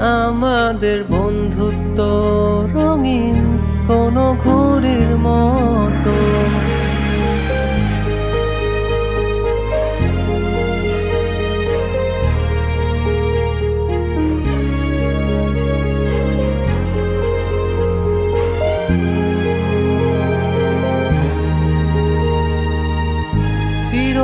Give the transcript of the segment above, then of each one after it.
আমাদের বন্ধুত্ব রঙিন কোনো ঘুরির মতো।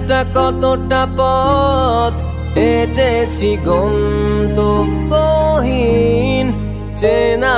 হাঁটা কতটা পথ হেঁটেছি গন্তব্যহীন চেনা